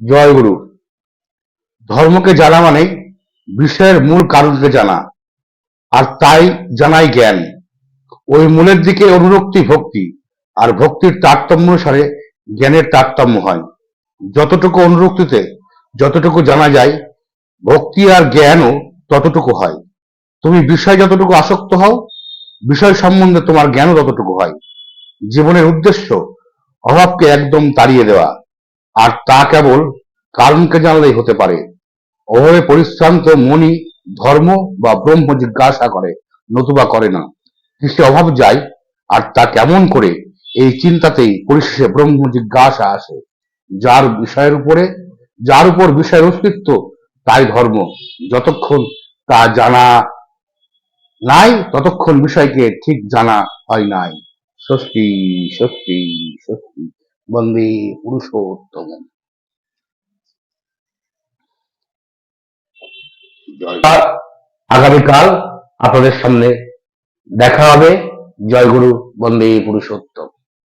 জয় গুরু। ধর্মকে জানা মানে বিষয়ের মূল কারণকে জানা, আর তাই জানাই জ্ঞান। ওই মূলের দিকে অনুরক্তি ভক্তি, আর ভক্তির তারতম্য অনুসারে জ্ঞানের তারতম্য হয়। যতটুকু অনুরক্তিতে, যতটুকু জানা যায়, ভক্তি আর জ্ঞানও ততটুকু হয়। তুমি বিষয় যতটুকু আসক্ত হও, বিষয় সম্বন্ধে তোমার জ্ঞানও ততটুকু হয়। জীবনের উদ্দেশ্য, অভাবকে একদম তাড়িয়ে দেওয়া। আর তা কেবল কারণকে জানলেই হতে পারে। অভাবে পরিশ্রান্ত মনি ধর্ম বা ব্রহ্ম জিজ্ঞাসা করে, নতুবা করে না। কিসে অভাব যায়, আর তা কেমন করে এই চিন্তাতেই পরিশেষে ব্রহ্ম জিজ্ঞাসা আসে, যার বিষয়ের উপরে, যার উপর বিষয়ের অস্তিত্ব, তাই ধর্ম। যতক্ষণ তা জানা নাই, ততক্ষণ বিষয়কে ঠিক জানা হয় নাই। সত্যি সত্যি সত্যি বন্দে পুরুষোত্তম। আগামীকাল আপনাদের সামনে দেখা হবে। জয় গুরু বন্দে পুরুষোত্তম।